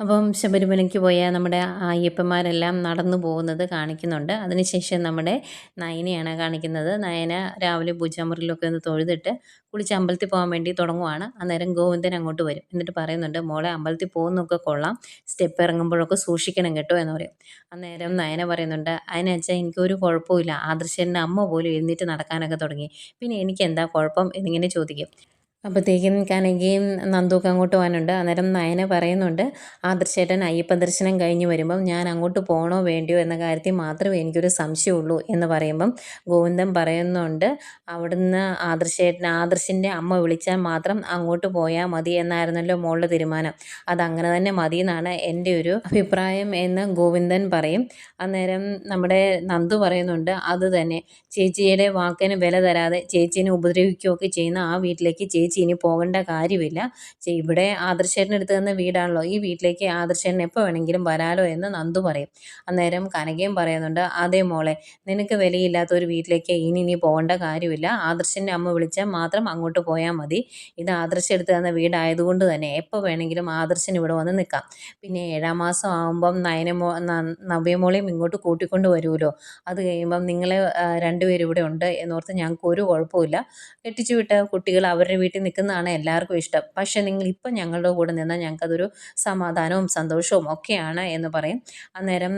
അപ്പം ശബരിമലയ്ക്ക് പോയ നമ്മുടെ അയ്യപ്പന്മാരെല്ലാം നടന്നു പോകുന്നത് കാണിക്കുന്നുണ്ട്. അതിനുശേഷം നമ്മുടെ നയനയാണ് കാണിക്കുന്നത്. നയന രാവിലെ പൂജാമുറിയിലൊക്കെ ഒന്ന് തൊഴുതിട്ട് കുളിച്ച് അമ്പലത്തിൽ പോകാൻ വേണ്ടി തുടങ്ങുവാണ്. അന്നേരം ഗോവിന്ദൻ അങ്ങോട്ട് വരും. എന്നിട്ട് പറയുന്നുണ്ട് മോളെ അമ്പലത്തിൽ പോകുന്നൊക്കെ കൊള്ളാം. സ്റ്റെപ്പ് ഇറങ്ങുമ്പോഴൊക്കെ സൂക്ഷിക്കണം കേട്ടോ എന്ന് പറയും. അന്നേരം നയന പറയുന്നുണ്ട് അതിനച്ചാൽ എനിക്കൊരു കുഴപ്പമില്ല ആദർശന്റെ അമ്മ പോലും എഴുന്നേറ്റ് നടക്കാനൊക്കെ തുടങ്ങി. പിന്നെ എനിക്ക് എന്താ കുഴപ്പം? എന്നിങ്ങനെ ചോദിക്കും. അപ്പോഴത്തേക്കും കനകയും നന്ദുവൊക്കെ അങ്ങോട്ട് പോകാനുണ്ട്. അന്നേരം നയന പറയുന്നുണ്ട് ആദർശേട്ടൻ അയ്യപ്പ ദർശനം കഴിഞ്ഞ് വരുമ്പം ഞാൻ അങ്ങോട്ട് പോകണോ വേണ്ടിയോ എന്ന കാര്യത്തിൽ മാത്രമേ എനിക്കൊരു സംശയമുള്ളൂ എന്ന് പറയുമ്പം ഗോവിന്ദൻ പറയുന്നുണ്ട് അവിടുന്ന് ആദർശേട്ടൻ ആദർശിന്റെ അമ്മ വിളിച്ചാൽ മാത്രം അങ്ങോട്ട് പോയാൽ മതി എന്നായിരുന്നല്ലോ മോളുടെ തീരുമാനം. അതങ്ങനെ തന്നെ മതി എന്നാണ് എന്റെ ഒരു അഭിപ്രായം എന്ന് ഗോവിന്ദൻ പറയും. അന്നേരം നമ്മുടെ നന്ദു പറയുന്നുണ്ട് അത് തന്നെ ചേച്ചിയുടെ വാക്കിന് വില തരാതെ ചേച്ചീനെ ഉപദ്രവിക്കുകയൊക്കെ ചെയ്യുന്ന ആ വീട്ടിലേക്ക് ചേച്ചി ഇനി പോകേണ്ട കാര്യമില്ല. ഇവിടെ ആദർശേട്ടൻ എടുത്തു തന്ന വീടാണല്ലോ. ഈ വീട്ടിലേക്ക് ആദർശേട്ടൻ എപ്പോൾ വേണമെങ്കിലും വരാലോ എന്ന് നന്ദു പറയും. അന്നേരം കനകയും പറയുന്നുണ്ട് അതേ മോളെ നിനക്ക് വിലയില്ലാത്ത ഒരു വീട്ടിലേക്ക് ഇനി ഇനി പോകേണ്ട കാര്യമില്ല. ആദർശന്റെ അമ്മ വിളിച്ചാൽ മാത്രം അങ്ങോട്ട് പോയാൽ മതി. ഇത് ആദർശം എടുത്തു തന്ന വീടായതുകൊണ്ട് തന്നെ എപ്പോൾ വേണമെങ്കിലും ആദർശൻ ഇവിടെ വന്ന് നിൽക്കാം. പിന്നെ ഏഴാം മാസം ആകുമ്പം നയനമോ നവ്യമോളെയും ഇങ്ങോട്ട് കൂട്ടിക്കൊണ്ട് വരുമല്ലോ. അത് കഴിയുമ്പം നിങ്ങളെ രണ്ടുപേരും ഇവിടെ ഉണ്ട് എന്നോർത്ത് ഞങ്ങൾക്ക് ഒരു കുഴപ്പമില്ല കെട്ടിച്ചു വിട്ട കുട്ടികൾ അവരുടെ വീട്ടിൽ നിൽക്കുന്നതാണ് എല്ലാവർക്കും ഇഷ്ടം. പക്ഷേ നിങ്ങൾ ഇപ്പം ഞങ്ങളുടെ കൂടെ നിന്നാൽ ഞങ്ങൾക്കതൊരു സമാധാനവും സന്തോഷവും ഒക്കെയാണ് എന്ന് പറയും. അന്നേരം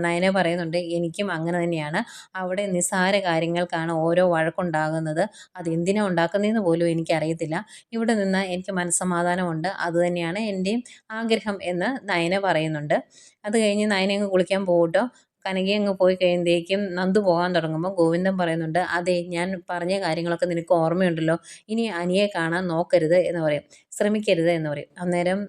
നയന പറയുന്നുണ്ട് എനിക്കും അങ്ങനെ തന്നെയാണ്. അവിടെ നിസ്സാര കാര്യങ്ങൾക്കാണ് ഓരോ വഴക്കുണ്ടാകുന്നത്. അത് എന്തിനാ ഉണ്ടാക്കുന്നതെന്ന് പോലും എനിക്കറിയത്തില്ല. ഇവിടെ നിന്ന് എനിക്ക് മനസ്സമാധാനമുണ്ട്. അതുതന്നെയാണ് എന്റെയും ആഗ്രഹം എന്ന് നയന പറയുന്നുണ്ട്. അത് കഴിഞ്ഞ് നയനങ്ങ് കുളിക്കാൻ പോകട്ടോ. കനകി അങ്ങ് പോയി കഴിയുമ്പോഴേക്കും നന്ദു പോകാൻ തുടങ്ങുമ്പോൾ ഗോവിന്ദൻ പറയുന്നുണ്ട് അതെ ഞാൻ പറഞ്ഞ കാര്യങ്ങളൊക്കെ നിനക്ക് ഓർമ്മയുണ്ടല്ലോ. ഇനി അനിയെ കാണാൻ നോക്കരുത് എന്ന് പറയും. ശ്രമിക്കരുത് എന്ന് പറയും. അന്നേരം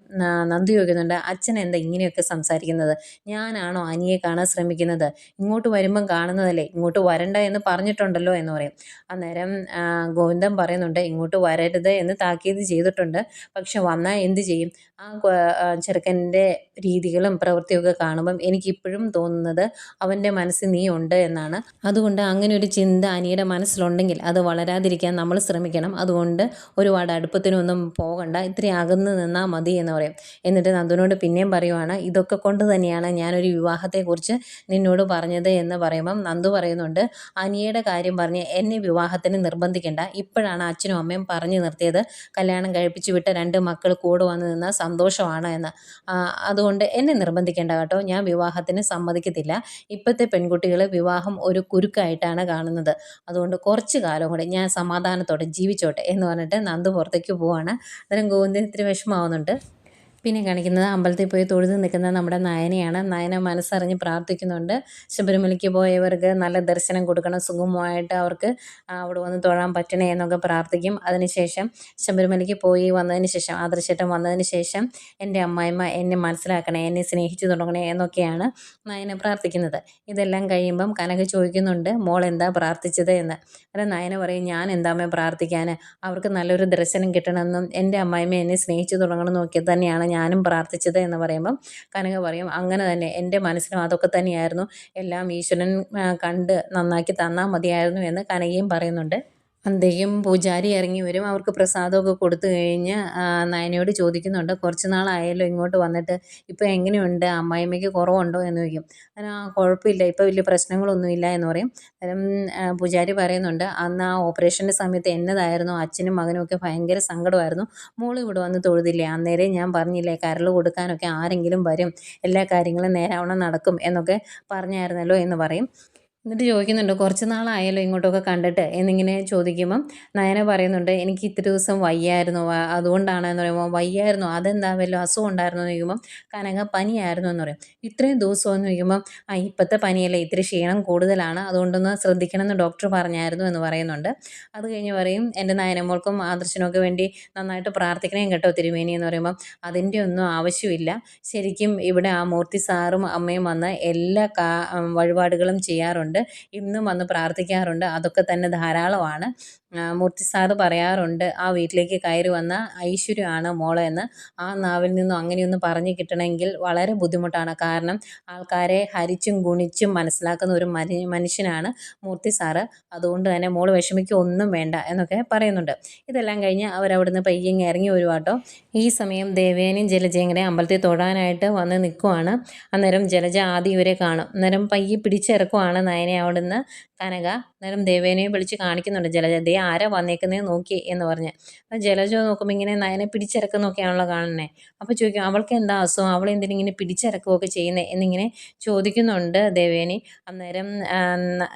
നന്ദി ചോദിക്കുന്നുണ്ട് അച്ഛൻ എന്താ ഇങ്ങനെയൊക്കെ സംസാരിക്കുന്നത്? ഞാനാണോ അനിയെ കാണാൻ ശ്രമിക്കുന്നത്? ഇങ്ങോട്ട് വരുമ്പം കാണുന്നതല്ലേ? ഇങ്ങോട്ട് വരണ്ട എന്ന് പറഞ്ഞിട്ടുണ്ടല്ലോ എന്ന് പറയും. അന്നേരം ഗോവിന്ദൻ പറയുന്നുണ്ട് ഇങ്ങോട്ട് വരരുത് എന്ന് താക്കീത് ചെയ്തിട്ടുണ്ട്. പക്ഷെ വന്നാൽ എന്ത് ചെയ്യും? ആ ചെറുക്കന്റെ രീതികളും പ്രവൃത്തിയൊക്കെ കാണുമ്പം എനിക്കിപ്പോഴും തോന്നുന്നത് അവന്റെ മനസ്സിൽ നീ ഉണ്ട് എന്നാണ്. അതുകൊണ്ട് അങ്ങനെ ഒരു ചിന്ത അനിയുടെ മനസ്സിലുണ്ടെങ്കിൽ അത് വളരാതിരിക്കാൻ നമ്മൾ ശ്രമിക്കണം. അതുകൊണ്ട് ഒരുപാട് അടുപ്പത്തിനൊന്നും പോകണ്ട. ഇത്രയും അകന്ന് നിന്നാൽ മതി എന്ന് പറയും. എന്നിട്ട് നന്ദുവിനോട് പിന്നെയും പറയുവാണ് ഇതൊക്കെ കൊണ്ട് തന്നെയാണ് ഞാനൊരു വിവാഹത്തെക്കുറിച്ച് നിന്നോട് പറഞ്ഞത് എന്ന് പറയുമ്പം നന്ദു പറയുന്നുണ്ട് അനിയയുടെ കാര്യം പറഞ്ഞ് എന്നെ വിവാഹത്തിന് നിർബന്ധിക്കേണ്ട. ഇപ്പോഴാണ് അച്ഛനും അമ്മയും പറഞ്ഞു നിർത്തിയത്. കല്യാണം കഴിപ്പിച്ചു വിട്ട രണ്ട് മക്കൾ കൂടെ വന്ന് നിന്നാൽ സന്തോഷമാണ് എന്ന്. അതുകൊണ്ട് എന്നെ നിർബന്ധിക്കേണ്ട കേട്ടോ. ഞാൻ വിവാഹത്തിന് സമ്മതിക്കത്തില്ല. ഇപ്പോഴത്തെ പെൺകുട്ടികൾ വിവാഹം ഒരു കുരുക്കായിട്ടാണ് കാണുന്നത്. അതുകൊണ്ട് കുറച്ച് കാലം കൂടെ ഞാൻ സമാധാനത്തോടെ ജീവിച്ചോട്ടെ എന്ന് പറഞ്ഞിട്ട് നന്ദു പുറത്തേക്ക് പോവാണ്. അന്നേരം ഗോവിന്ദന് ഇത്തിരി വിഷമാവുന്നുണ്ട് പിന്നെ കാണിക്കുന്നത് അമ്പലത്തിൽ പോയി തൊഴുത് നിൽക്കുന്ന നമ്മുടെ നയനയാണ്. നയന മനസ്സറിഞ്ഞ് പ്രാർത്ഥിക്കുന്നുണ്ട്. ശബരിമലയ്ക്ക് പോയവർക്ക് നല്ല ദർശനം കൊടുക്കണം. സുഗമമായിട്ട് അവർക്ക് അവിടെ വന്ന് തൊഴാൻ പറ്റണേ എന്നൊക്കെ പ്രാർത്ഥിക്കും. അതിനുശേഷം ശബരിമലയ്ക്ക് പോയി വന്നതിന് ശേഷം ആദർശേട്ടൻ വന്നതിന് ശേഷം എന്റെ അമ്മായിമ്മ എന്നെ മനസ്സിലാക്കണേ എന്നെ സ്നേഹിച്ചു തുടങ്ങണേ എന്നൊക്കെയാണ് നയന പ്രാർത്ഥിക്കുന്നത്. ഇതെല്ലാം കഴിയുമ്പം കനക ചോദിക്കുന്നുണ്ട് മോൾ എന്താ പ്രാർത്ഥിച്ചത്? എന്ന്. അല്ല നയന പറയും ഞാൻ എന്താമേ പ്രാർത്ഥിക്കാൻ അവർക്ക് നല്ലൊരു ദർശനം കിട്ടണമെന്നും എന്റെ അമ്മായിമ്മ എന്നെ സ്നേഹിച്ചു തുടങ്ങണം നോക്കിയത് തന്നെയാണ് ഞാനും പ്രാർത്ഥിച്ചത് എന്ന് പറയുമ്പം കനക പറയും അങ്ങനെ തന്നെ എന്റെ മനസ്സിലും അതൊക്കെ തന്നെയായിരുന്നു. എല്ലാം ഈശ്വരൻ കണ്ട് നന്നാക്കി തന്നാൽ മതിയായിരുന്നു എന്ന് കനകയും പറയുന്നുണ്ട്. അന്തേക്കും പൂജാരി ഇറങ്ങി വരും. അവർക്ക് പ്രസാദമൊക്കെ കൊടുത്തു കഴിഞ്ഞ് നയനയോട് ചോദിക്കുന്നുണ്ട് കുറച്ച് നാളായല്ലോ ഇങ്ങോട്ട് വന്നിട്ട്. ഇപ്പോൾ എങ്ങനെയുണ്ട്? അമ്മായിമ്മയ്ക്ക് കുറവുണ്ടോ? എന്ന് ചോദിക്കും. അതിന് ആ കുഴപ്പമില്ല. ഇപ്പോൾ വലിയ പ്രശ്നങ്ങളൊന്നുമില്ല എന്ന് പറയും. അന്നേരം പൂജാരി പറയുന്നുണ്ട് അന്ന് ആ ഓപ്പറേഷന്റെ സമയത്ത് എന്നതായിരുന്നു? അച്ഛനും മകനും ഒക്കെ ഭയങ്കര സങ്കടമായിരുന്നു. മോൾ ഇവിടെ വന്ന് തൊഴുതില്ലേ? അന്നേരം ഞാൻ പറഞ്ഞില്ലേ കരൾ കൊടുക്കാനൊക്കെ ആരെങ്കിലും വരും. എല്ലാ കാര്യങ്ങളും നേരാവണ്ണം നടക്കും എന്നൊക്കെ പറഞ്ഞായിരുന്നല്ലോ എന്ന് പറയും. എന്നിട്ട് ചോദിക്കുന്നുണ്ട് കുറച്ച് നാളായല്ലോ ഇങ്ങോട്ടൊക്കെ കണ്ടിട്ട്? എന്നിങ്ങനെ ചോദിക്കുമ്പം നയന പറയുന്നുണ്ട് എനിക്ക് ഇത്ര ദിവസം വയ്യായിരുന്നു അതുകൊണ്ടാണ് എന്ന് പറയുമ്പോൾ വയ്യായിരുന്നു അതെന്താ വല്ല അസുഖം ഉണ്ടായിരുന്നു? എന്ന് ചോദിക്കുമ്പം കനക പനിയായിരുന്നു എന്ന് പറയും. ഇത്രയും ദിവസം എന്ന് ചോദിക്കുമ്പം ആ ഇപ്പോഴത്തെ പനിയല്ലേ ഇത്തിരി ക്ഷീണം കൂടുതലാണ് അതുകൊണ്ടൊന്ന് ശ്രദ്ധിക്കണം എന്ന് ഡോക്ടർ പറഞ്ഞായിരുന്നു എന്ന് പറയുന്നുണ്ട്. അത് കഴിഞ്ഞ് പറയും എന്റെ നയനമോൾക്കും ആദർശനൊക്കെ വേണ്ടി നന്നായിട്ട് പ്രാർത്ഥിക്കണേ കേട്ടോ തിരുമേനി എന്ന് പറയുമ്പം അതിന്റെ ഒന്നും ആവശ്യമില്ല. ശരിക്കും ഇവിടെ ആ മൂർത്തി സാറും അമ്മയും വന്ന് എല്ലാ കാ വഴിപാടുകളും ചെയ്യാറുണ്ട്. ഇന്നും വന്ന് പ്രാർത്ഥിക്കാറുണ്ട്. അതൊക്കെ തന്നെ ധാരാളമാണ്. മൂർത്തി സാറ് പറയാറുണ്ട് ആ വീട്ടിലേക്ക് കയറി വന്ന ഐശ്വര്യമാണ് മോളെ എന്ന്. ആ നാവിൽ നിന്നും അങ്ങനെയൊന്നും പറഞ്ഞു കിട്ടണമെങ്കിൽ വളരെ ബുദ്ധിമുട്ടാണ്. കാരണം ആൾക്കാരെ ഹരിച്ചും ഗുണിച്ചും മനസ്സിലാക്കുന്ന ഒരു മനി മനുഷ്യനാണ് മൂർത്തി സാറ്. അതുകൊണ്ട് തന്നെ മോൾ വിഷമിക്കൊന്നും വേണ്ട എന്നൊക്കെ പറയുന്നുണ്ട്. ഇതെല്ലാം കഴിഞ്ഞ് അവരവിടുന്ന് പയ്യങ്ങ് ഇറങ്ങി വരുവാട്ടോ. ഈ സമയം ദേവേനയും ജലജയും കൂടെ അമ്പലത്തിൽ തൊടാനായിട്ട് വന്ന് നിൽക്കുവാണ്. അന്നേരം ജലജ ആദ്യം ഇവരെ കാണും. അന്നേരം പയ്യെ പിടിച്ചിറക്കുവാണ് നയനെ അവിടുന്ന് കനക. അന്നേരം ദേവേനയെ വിളിച്ച് കാണിക്കുന്നുണ്ട് ജലജ ദേ ആരാ വന്നേക്കുന്നേ നോക്കി എന്ന് പറഞ്ഞ്. അപ്പം ജലജ നോക്കുമ്പോൾ ഇങ്ങനെ നയനെ പിടിച്ചിറക്കുന്നൊക്കെയാണല്ലോ കാണുന്നത് അപ്പോൾ ചോദിക്കും അവൾക്ക് എന്താ അസുഖം? അവൾ എന്തിനും ഇങ്ങനെ പിടിച്ചിറക്കുകയൊക്കെ ചെയ്യുന്നത് എന്നിങ്ങനെ ചോദിക്കുന്നുണ്ട് ദേവേനി. അന്നേരം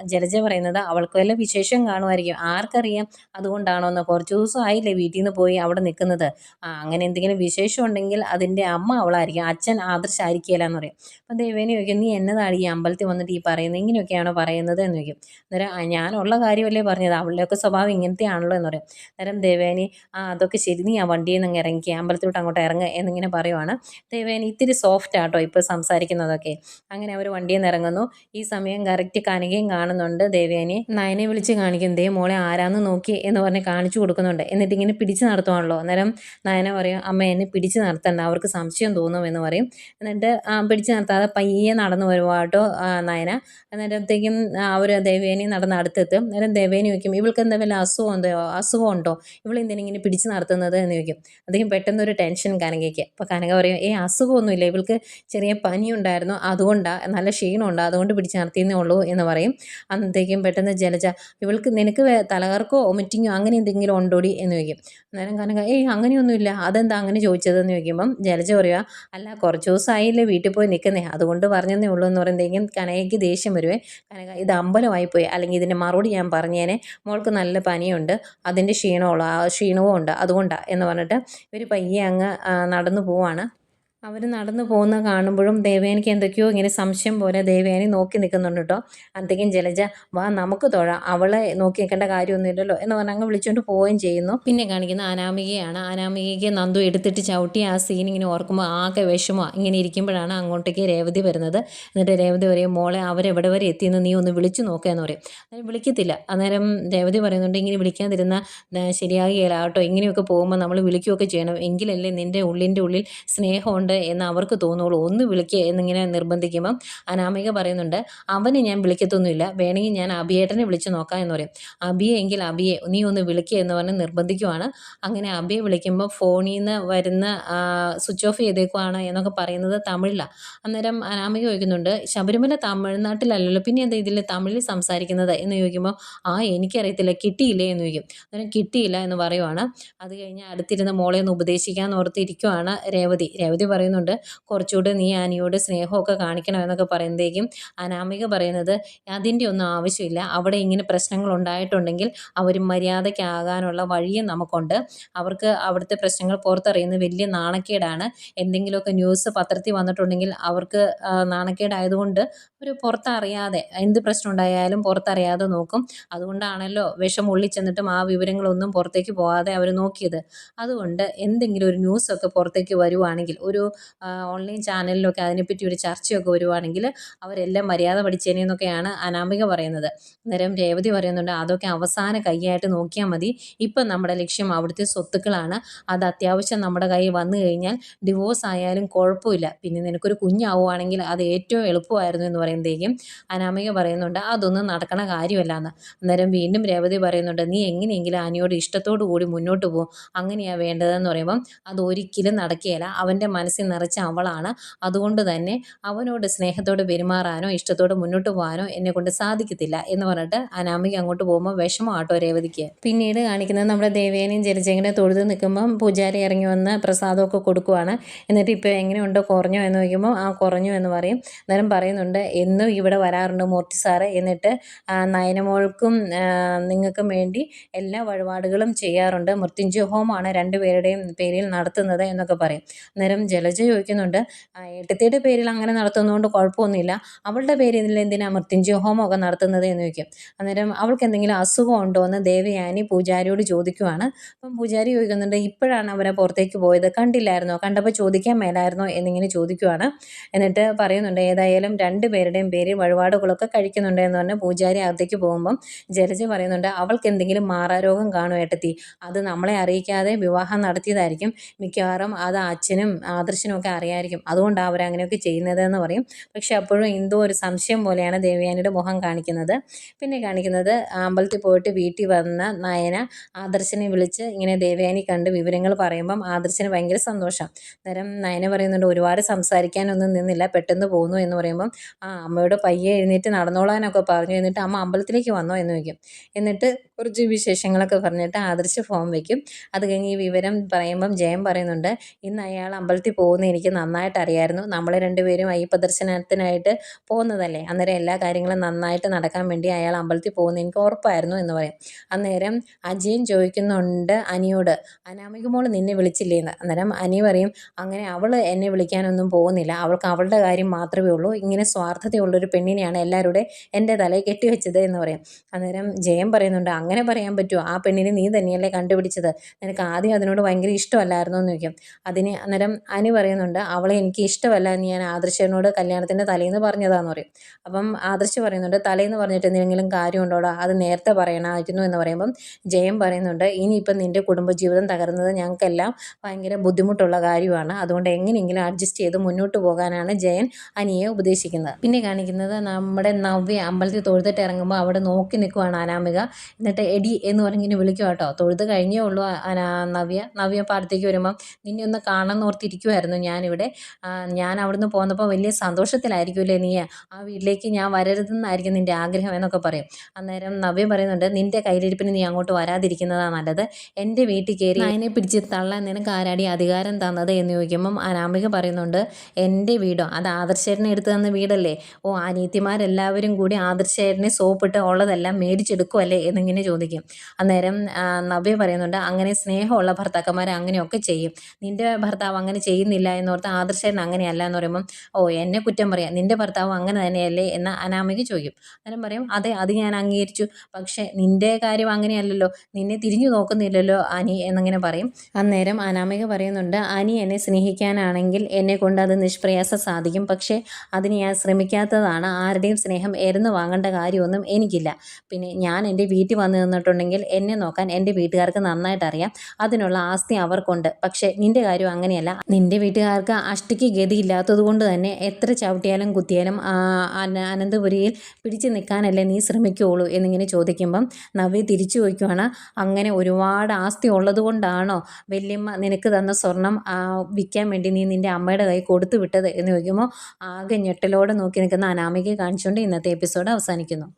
ജലജ പറയുന്നത് അവൾക്ക് വല്ല വിശേഷം കാണുമായിരിക്കും. ആർക്കറിയാം? അതുകൊണ്ടാണോ എന്ന്. കുറച്ച് ദിവസം ആയില്ലേ വീട്ടിൽ നിന്ന് പോയി അവിടെ നിൽക്കുന്നത് ആ അങ്ങനെ എന്തെങ്കിലും വിശേഷം ഉണ്ടെങ്കിൽ അതിന്റെ അമ്മ അവളായിരിക്കും. അച്ഛൻ ആദർശായിരിക്കില്ല എന്ന് പറയും. അപ്പം ദേവേനി ചോദിക്കും നീ എന്നതാണ് ഈ അമ്പലത്തിൽ വന്നിട്ട് ഈ പറയുന്നത് ഇങ്ങനെയൊക്കെയാണോ പറയുന്നത്? എന്ന് ചോദിക്കും. അന്നേരം "ആ, ഞാനുള്ള കാര്യമല്ലേ പറഞ്ഞത്? അവളുടെയൊക്കെ സ്വഭാവം ഇങ്ങനത്തെ ആണല്ലോ എന്ന് പറയും. അന്നേരം ദേവേനി ആ അതൊക്കെ ശരി നീ ആ വണ്ടിയിൽ നിന്ന് ഇറങ്ങി അമ്പലത്തിലോട്ട് അങ്ങോട്ട് ഇറങ്ങുക എന്നിങ്ങനെ പറയുവാണ്. ദേവേനി ഇത്തിരി സോഫ്റ്റ് ആട്ടോ ഇപ്പോൾ സംസാരിക്കുന്നതൊക്കെ. അങ്ങനെ അവർ വണ്ടിയിൽ നിന്ന് ഇറങ്ങുന്നു. ഈ സമയം കറക്റ്റ് കനകയും കാണുന്നുണ്ട്. ദേവേനെ നയനെ വിളിച്ച് കാണിക്കും. ദേ മോളെ ആരാന്ന് നോക്കി എന്ന് പറഞ്ഞ് കാണിച്ചു കൊടുക്കുന്നുണ്ട്. എന്നിട്ട് ഇങ്ങനെ പിടിച്ചു നടത്തുവാണല്ലോ. അന്നേരം നയന പറയും അമ്മ എന്നെ പിടിച്ചു നടത്തണ്ട. അവർക്ക് സംശയം തോന്നും എന്ന് പറയും. എന്നിട്ട് പിടിച്ച് നിർത്താതെ പയ്യെ നടന്നു വരുവാട്ടോ നയന. എന്നിട്ടത്തേക്കും അവർ ദേവേനി നടന്ന് അടുത്തെത്തും. അന്നേരം ദേവേനെ ചോദിക്കും ഇവൾക്ക് എന്താ വല്ല അസുഖം എന്തോ അസുഖം ഉണ്ടോ? ഇവൾ എന്തിനാ ഇങ്ങനെ പിടിച്ച് നടത്തുന്നത് എന്ന് ചോദിക്കും. അദ്ദേഹം പെട്ടെന്ന് ഒരു ടെൻഷൻ കനകയ്ക്ക്. അപ്പോൾ കനക പറയും ഏ അസുഖമൊന്നുമില്ല. ഇവൾക്ക് ചെറിയ പനി ഉണ്ടായിരുന്നു അതുകൊണ്ടാണ് നല്ല ക്ഷീണമുണ്ട്. അതുകൊണ്ട് പിടിച്ച് നടത്തിയെന്നേ ഉള്ളൂ എന്ന് പറയും. അന്നത്തേക്കും പെട്ടെന്ന് ജലജ ഇവൾക്ക് നിനക്ക് തലകർക്കോ ഒമിറ്റിങ്ങോ അങ്ങനെ എന്തെങ്കിലും ഉണ്ടോടി? എന്ന് ചോദിക്കും. അന്നേരം കനക ഏയ് അങ്ങനെയൊന്നുമില്ല. അതെന്താ അങ്ങനെ ചോദിച്ചതെന്ന് ചോദിക്കുമ്പം ജലജ പറയുക അല്ല കുറച്ച് ദിവസമായില്ലേ വീട്ടിൽ പോയി നിൽക്കുന്നേ അതുകൊണ്ട് പറഞ്ഞതേ ഉള്ളൂ എന്ന് പറയുമ്പോഴേക്കും കനകയ്ക്ക് ദേഷ്യം വരുവേ. കനക ഇത് അമ്പലമായി പോയി അല്ലെങ്കിൽ ഇതിന്റെ മറുപടി ഞാൻ പറഞ്ഞേനെ. മോൾക്ക് നല്ല പനിയുണ്ട്. അതിന്റെ ക്ഷീണമുള്ള ക്ഷീണവും ഉണ്ട് അതുകൊണ്ടാണ് എന്ന് പറഞ്ഞിട്ട് ഇവർ പയ്യെ അങ്ങ് നടന്നു പോവാണ്. അവർ നടന്നു പോകുന്ന കാണുമ്പോഴും ദേവയാനിക്ക് എന്തൊക്കെയോ ഇങ്ങനെ സംശയം പോലെ ദേവയാനി നോക്കി നിൽക്കുന്നുണ്ട് കേട്ടോ. അന്തേക്കും ജലജ വാ നമുക്ക് തൊഴാം. അവളെ നോക്കി നിൽക്കേണ്ട കാര്യമൊന്നുമില്ലല്ലോ എന്ന് പറഞ്ഞാൽ അങ്ങ് വിളിച്ചുകൊണ്ട് പോവുകയും ചെയ്യുന്നു. പിന്നെ കാണിക്കുന്ന അനാമികയാണ്. അനാമികയ്ക്ക് നന്ദു എടുത്തിട്ട് ചവിട്ടി ആ സീൻ ഇങ്ങനെ ഓർക്കുമ്പോൾ ആകെ വിഷമോ. ഇങ്ങനെ ഇരിക്കുമ്പോഴാണ് അങ്ങോട്ടേക്ക് രേവതി വരുന്നത്. എന്നിട്ട് രേവതി പറയും മോളെ അവരെവിടെ വരെ എത്തിയെന്ന് നീ ഒന്ന് വിളിച്ചു നോക്കുക എന്ന് പറയും. അന്നേരം വിളിക്കത്തില്ല. അന്നേരം രേവതി പറയുന്നുണ്ട് ഇങ്ങനെ വിളിക്കാതിരുന്ന ശരിയാകുകയില്ല കേട്ടോ. ഇങ്ങനെയൊക്കെ പോകുമ്പോൾ നമ്മൾ വിളിക്കുകയൊക്കെ ചെയ്യണം. എങ്കിലല്ലേ നിന്റെ ഉള്ളിന്റെ ഉള്ളിൽ സ്നേഹമുണ്ട് എന്ന് അവർക്ക് തോന്നുള്ളൂ. ഒന്ന് വിളിക്കുക എന്നിങ്ങനെ നിർബന്ധിക്കുമ്പം അനാമിക പറയുന്നുണ്ട് അവനെ ഞാൻ വിളിക്കത്തൊന്നുമില്ല. വേണമെങ്കിൽ ഞാൻ അഭിയേട്ടനെ വിളിച്ച് നോക്കാം എന്ന് പറയും. അബിയെ എങ്കിൽ അബിയെ നീ ഒന്ന് വിളിക്കുക എന്ന് പറഞ്ഞ് നിർബന്ധിക്കുവാണ്. അങ്ങനെ അബിയെ വിളിക്കുമ്പോൾ ഫോണിൽ നിന്ന് വരുന്ന സ്വിച്ച് ഓഫ് ചെയ്തേക്കുവാണ് എന്നൊക്കെ പറയുന്നത് തമിഴിലാണ് അന്നേരം അനാമിക ചോദിക്കുന്നുണ്ട് ശബരിമല തമിഴ്നാട്ടിലല്ലല്ലോ. പിന്നെ എന്താ ഇതിൽ തമിഴിൽ സംസാരിക്കുന്നത്? എന്ന് ചോദിക്കുമ്പോൾ ആ എനിക്കറിയത്തില്ല. കിട്ടിയില്ലേ? എന്ന് ചോദിക്കും. അന്നേരം കിട്ടിയില്ല എന്ന് പറയുവാണ്. അത് കഴിഞ്ഞ് അടുത്തിരുന്ന് മോളെ ഒന്ന് ഉപദേശിക്കാൻ ഓർത്തിരിക്കുവാണ് രേവതി. രേവതി പറയുന്നുണ്ട്. കുറച്ചുകൂടെ നീ ആനിയോട് സ്നേഹമൊക്കെ കാണിക്കണം എന്നൊക്കെ പറയുമ്പോഴേക്കും അനാമിക പറയുന്നത് അതിന്റെ ഒന്നും ആവശ്യമില്ല. അവിടെ ഇങ്ങനെ പ്രശ്നങ്ങൾ ഉണ്ടായിട്ടുണ്ടെങ്കിൽ അവർ മര്യാദയ്ക്കാകാനുള്ള വഴിയും നമുക്കുണ്ട്. അവർക്ക് അവിടുത്തെ പ്രശ്നങ്ങൾ പുറത്തറിയുന്നത് വലിയ നാണക്കേടാണ്. എന്തെങ്കിലുമൊക്കെ ന്യൂസ് പത്രത്തിൽ വന്നിട്ടുണ്ടെങ്കിൽ അവർക്ക് നാണക്കേടായതുകൊണ്ട് അവർ പുറത്തറിയാതെ എന്ത് പ്രശ്നം ഉണ്ടായാലും പുറത്തറിയാതെ നോക്കും. അതുകൊണ്ടാണല്ലോ വിഷം ഉള്ളിൽ ചെന്നിട്ടും ആ വിവരങ്ങളൊന്നും പുറത്തേക്ക് പോകാതെ അവർ നോക്കിയത്. അതുകൊണ്ട് എന്തെങ്കിലും ഒരു ന്യൂസൊക്കെ പുറത്തേക്ക് വരുവാണെങ്കിൽ ഒരു ഓൺലൈൻ ചാനലിലൊക്കെ അതിനെപ്പറ്റി ഒരു ചർച്ചയൊക്കെ വരുവാണെങ്കിൽ അവരെല്ലാം മര്യാദ പഠിച്ചേനെ എന്നൊക്കെയാണ് അനാമിക പറയുന്നത്. അന്നേരം രേവതി പറയുന്നുണ്ട് അതൊക്കെ അവസാന കൈയായിട്ട് നോക്കിയാൽ മതി. ഇപ്പം നമ്മുടെ ലക്ഷ്യം അവിടുത്തെ സ്വത്തുക്കളാണ്. അത് അത്യാവശ്യം നമ്മുടെ കയ്യിൽ വന്നു കഴിഞ്ഞാൽ ഡിവോഴ്സ് ആയാലും കുഴപ്പമില്ല. പിന്നെ നിനക്കൊരു കുഞ്ഞാവുകയാണെങ്കിൽ അത് ഏറ്റവും എളുപ്പമായിരുന്നു എന്ന് പറയുമ്പോഴേക്കും അനാമിക പറയുന്നുണ്ട് അതൊന്നും നടക്കണ കാര്യമല്ല എന്ന് അന്നേരം വീണ്ടും രേവതി പറയുന്നുണ്ട് നീ എങ്ങനെയെങ്കിലും അനിയോട് ഇഷ്ടത്തോടു കൂടി മുന്നോട്ട് പോകും അങ്ങനെയാണ് വേണ്ടതെന്ന് പറയുമ്പം അത് ഒരിക്കലും നടക്കുകയില്ല. അവന്റെ മനസ്സിൽ നിറച്ച അവളാണ്. അതുകൊണ്ട് തന്നെ അവനോട് സ്നേഹത്തോട് പെരുമാറാനോ ഇഷ്ടത്തോട് മുന്നോട്ട് പോകാനോ എന്നെ കൊണ്ട് സാധിക്കത്തില്ല എന്ന് പറഞ്ഞിട്ട് അനാമിക അങ്ങോട്ട് പോകുമ്പോൾ വിഷമമാട്ടോ രേവതിക്ക്. പിന്നീട് കാണിക്കുന്നത് നമ്മുടെ ദേവേനയും ജലജേങ്ങനെ തൊഴുത് നിൽക്കുമ്പം പൂജാരി ഇറങ്ങി വന്ന് പ്രസാദമൊക്കെ കൊടുക്കുവാണ്. എന്നിട്ട് ഇപ്പോൾ എങ്ങനെയുണ്ടോ കുറഞ്ഞോ എന്ന് ചോദിക്കുമ്പോൾ ആ കുറഞ്ഞു എന്ന് പറയും. അന്നേരം പറയുന്നുണ്ട് എന്നും ഇവിടെ വരാറുണ്ട് മൂർത്തി സാറ് എന്നിട്ട് നയനമോൾക്കും നിങ്ങൾക്കും വേണ്ടി എല്ലാ വഴിപാടുകളും ചെയ്യാറുണ്ട്. മൃത്യുഞ്ജയ ഹോമാണ് രണ്ടുപേരുടെയും പേരിൽ നടത്തുന്നത് എന്നൊക്കെ പറയും. അന്നേരം ജല ജലജ ചോദിക്കുന്നുണ്ട് എട്ടത്തിയുടെ പേരിൽ അങ്ങനെ നടത്തുന്നതുകൊണ്ട് കുഴപ്പമൊന്നുമില്ല. അവളുടെ പേരിൽ എന്തിനാ മൃത്യുഞ്ജയ ഹോമമൊക്കെ നടത്തുന്നത്? എന്ന് ചോദിക്കും. അന്നേരം അവൾക്ക് എന്തെങ്കിലും അസുഖം ഉണ്ടോ എന്ന് ദേവയാനി പൂജാരിയോട് ചോദിക്കുവാണ്. അപ്പം പൂജാരി ചോദിക്കുന്നുണ്ട് ഇപ്പോഴാണ് അവരെ പുറത്തേക്ക് പോയത്? കണ്ടില്ലായിരുന്നോ? കണ്ടപ്പോൾ ചോദിക്കാൻ മേലായിരുന്നോ? എന്നിങ്ങനെ ചോദിക്കുവാണ്. എന്നിട്ട് പറയുന്നുണ്ട് ഏതായാലും രണ്ട് പേരുടെയും പേര് വഴിപാടുകളൊക്കെ കഴിക്കുന്നുണ്ട് എന്ന് പറഞ്ഞ് പൂജാരി അകത്തേക്ക് പോകുമ്പം ജലജ പറയുന്നുണ്ട് അവൾക്ക് എന്തെങ്കിലും മാറാരോഗം കാണും ഏട്ടത്തി. അത് നമ്മളെ അറിയിക്കാതെ വിവാഹം നടത്തിയതായിരിക്കും. മിക്കവാറും അത് അച്ഛനും ആദർശനും ഒക്കെ അറിയായിരിക്കും. അതുകൊണ്ടാണ് അവരങ്ങനെയൊക്കെ ചെയ്യുന്നതെന്ന് പറയും. പക്ഷെ അപ്പോഴും എന്തോ ഒരു സംശയം പോലെയാണ് ദേവയാനിയുടെ മുഖം കാണിക്കുന്നത്. പിന്നെ കാണിക്കുന്നത് അമ്പലത്തിൽ പോയിട്ട് വീട്ടിൽ വന്ന നയന ആദർശനെ വിളിച്ച് ഇങ്ങനെ ദേവയാനി കണ്ട് വിവരങ്ങൾ പറയുമ്പം ആദർശന് ഭയങ്കര സന്തോഷം. നേരം നയന പറയുന്നുണ്ട് ഒരുപാട് സംസാരിക്കാനൊന്നും നിന്നില്ല പെട്ടെന്ന് പോകുന്നു എന്ന് പറയുമ്പം ആ അമ്മയോട് പയ്യെ എഴുന്നേറ്റ് നടന്നോളാനൊക്കെ പറഞ്ഞു. എന്നിട്ട് അമ്മ അമ്പലത്തിലേക്ക് വന്നോ? എന്ന് ചോദിക്കും. എന്നിട്ട് കുറച്ച് വിശേഷങ്ങളൊക്കെ പറഞ്ഞിട്ട് ആദർശ് ഫോം വയ്ക്കും അത് കഴിഞ്ഞ് ഈ വിവരം പറയുമ്പം ജയം പറയുന്നുണ്ട്. ഇന്ന് അയാൾ അമ്പലത്തിൽ പോകുന്ന എനിക്ക് നന്നായിട്ട് അറിയായിരുന്നു. നമ്മൾ രണ്ടുപേരും അയ്യപ്പ ദർശനത്തിനായിട്ട് പോകുന്നതല്ലേ? അന്നേരം എല്ലാ കാര്യങ്ങളും നന്നായിട്ട് നടക്കാൻ വേണ്ടി അയാൾ അമ്പലത്തിൽ പോകുന്ന എനിക്ക് ഉറപ്പായിരുന്നു എന്ന് പറയും. അന്നേരം അജയൻ ചോദിക്കുന്നുണ്ട് അനിയോട് അനാമിക മോൾ നിന്നെ വിളിച്ചില്ലേ എന്ന്? അന്നേരം അനി പറയും അങ്ങനെ അവൾ എന്നെ വിളിക്കാനൊന്നും പോകുന്നില്ല. അവൾക്ക് അവളുടെ കാര്യം മാത്രമേ ഉള്ളൂ. ഇങ്ങനെ സ്വാർത്ഥതയുള്ളൊരു പെണ്ണിനെയാണ് എല്ലാവരുടെ എന്റെ തലയിൽ കെട്ടിവെച്ചത് എന്ന് പറയും. അന്നേരം ജയം പറയുന്നുണ്ട് അങ്ങനെ പറയാൻ പറ്റുമോ ആ പെണ്ണിനെ നീ തന്നെയല്ലേ കണ്ടുപിടിച്ചത്? നിനക്ക് ആദ്യം അതിനോട് ഭയങ്കര ഇഷ്ടമല്ലായിരുന്നു എന്ന് ചോദിക്കും. അതിന് അന്നേരം അനി പറയുന്നുണ്ട് അവളെ എനിക്ക് ഇഷ്ടമല്ല എന്ന് ഞാൻ ആദർശനോട് കല്യാണത്തിന്റെ തലേന്ന് പറഞ്ഞതാന്ന് പറയും. അപ്പം ആദർശ് പറയുന്നുണ്ട് തലേന്ന് പറഞ്ഞിട്ട് എന്തെങ്കിലും കാര്യമുണ്ടോടാ? അത് നേരത്തെ പറയണമായിരുന്നു എന്ന് പറയുമ്പം ജയം പറയുന്നുണ്ട് ഇനിയിപ്പം നിന്റെ കുടുംബജീവിതം തകർന്നത് ഞങ്ങൾക്കെല്ലാം ഭയങ്കര ബുദ്ധിമുട്ടുള്ള കാര്യമാണ്. അതുകൊണ്ട് എങ്ങനെയെങ്കിലും അഡ്ജസ്റ്റ് ചെയ്ത് മുന്നോട്ട് പോകാനാണ് ജയൻ അനിയെ ഉപദേശിക്കുന്നത്. പിന്നെ കാണിക്കുന്നത് നമ്മുടെ നവ്യ അമ്പലത്തിൽ തൊഴുതിട്ട് ഇറങ്ങുമ്പോൾ അവിടെ നോക്കി നിൽക്കുവാണ് അനാമിക. എടി എന്ന് പറഞ്ഞിങ്ങനെ വിളിക്കുക കേട്ടോ. തൊഴുത് കഴിഞ്ഞേ ഉള്ളൂ നവ്യ. നവ്യ പാടത്തേക്ക് വരുമ്പം നിന്നെ ഒന്ന് കാണാമെന്ന് ഓർത്തിരിക്കുമായിരുന്നു ഞാനിവിടെ. ഞാൻ അവിടുന്ന് പോന്നപ്പോൾ വലിയ സന്തോഷത്തിലായിരിക്കുമല്ലേ നീ ആ വീട്ടിലേക്ക് ഞാൻ വരരുതെന്നായിരിക്കും നിന്റെ ആഗ്രഹം എന്നൊക്കെ പറയും. അന്നേരം നവ്യ പറയുന്നുണ്ട് നിന്റെ കയ്യിലിരിപ്പിന് നീ അങ്ങോട്ട് വരാതിരിക്കുന്നതാണ് നല്ലത്. എന്റെ വീട്ടിൽ കയറി അതിനെ പിടിച്ച് തള്ളാൻ നിനക്ക് ആരാടി അധികാരം തന്നത്? എന്ന് ചോദിക്കുമ്പം അനാമിക പറയുന്നുണ്ട് എന്റെ വീടോ? അത് ആദർശേരനെ എടുത്തു തന്ന വീടല്ലേ? ഓ അനീത്തിമാരെല്ലാവരും കൂടി ആദർശേരനെ സോപ്പിട്ട് ഉള്ളതെല്ലാം മേടിച്ചെടുക്കുമല്ലേ എന്നിങ്ങനെ ചോദിക്കും. അന്നേരം നവ്യ പറയുന്നുണ്ട് അങ്ങനെ സ്നേഹമുള്ള ഭർത്താക്കന്മാർ അങ്ങനെയൊക്കെ ചെയ്യും. നിന്റെ ഭർത്താവ് അങ്ങനെ ചെയ്യുന്നില്ല എന്നോർത്ത് ആദർശൻ അങ്ങനെയല്ല എന്ന് പറയുമ്പം ഓ എന്നെ കുറ്റം പറയാം. നിന്റെ ഭർത്താവ് അങ്ങനെ തന്നെയല്ലേ? എന്ന് അനാമിക ചോദിക്കും. അന്നേരം പറയും അതെ അത് ഞാൻ അംഗീകരിച്ചു. പക്ഷേ നിന്റെ കാര്യം അങ്ങനെയല്ലല്ലോ. നിന്നെ തിരിഞ്ഞു നോക്കുന്നില്ലല്ലോ അനി എന്നിങ്ങനെ പറയും. അന്നേരം അനാമിക പറയുന്നുണ്ട് അനി എന്നെ സ്നേഹിക്കാനാണെങ്കിൽ എന്നെ കൊണ്ട് അത് നിഷ്പ്രയാസം സാധിക്കും. പക്ഷേ അതിന് ഞാൻ ശ്രമിക്കാത്തതാണ്. ആരുടെയും സ്നേഹം എരുന്ന് വാങ്ങേണ്ട കാര്യമൊന്നും എനിക്കില്ല. പിന്നെ ഞാൻ എന്റെ വീട്ടിൽ വന്നു നിന്നിട്ടുണ്ടെങ്കിൽ എന്നെ നോക്കാൻ എന്റെ വീട്ടുകാർക്ക് നന്നായിട്ട് അറിയാം അതിനുള്ള ആസ്തി അവർക്കുണ്ട്. പക്ഷേ നിന്റെ കാര്യം അങ്ങനെയല്ല. നിന്റെ വീട്ടുകാർക്ക് അഷ്ടിക്ക് ഗതിയില്ലാത്തത് കൊണ്ട് തന്നെ എത്ര ചവിട്ടിയാലും കുത്തിയാലും അനന്തപുരിയിൽ പിടിച്ചു നിൽക്കാനല്ലേ നീ ശ്രമിക്കുകയുള്ളൂ എന്നിങ്ങനെ ചോദിക്കുമ്പം നവ്യ തിരിച്ചു ചോദിക്കുവാണ്. അങ്ങനെ ഒരുപാട് ആസ്തി ഉള്ളത് കൊണ്ടാണോ വല്യമ്മ നിനക്ക് തന്ന സ്വർണം വിൽക്കാൻ വേണ്ടി നീ നിന്റെ അമ്മയുടെ കൈ കൊടുത്തു വിട്ടത് എന്ന് ചോദിക്കുമ്പോൾ ആകെ ഞെട്ടലോടെ നോക്കി നിൽക്കുന്ന അനാമികയെ കാണിച്ചുകൊണ്ട് ഇന്നത്തെ എപ്പിസോഡ് അവസാനിക്കുന്നു.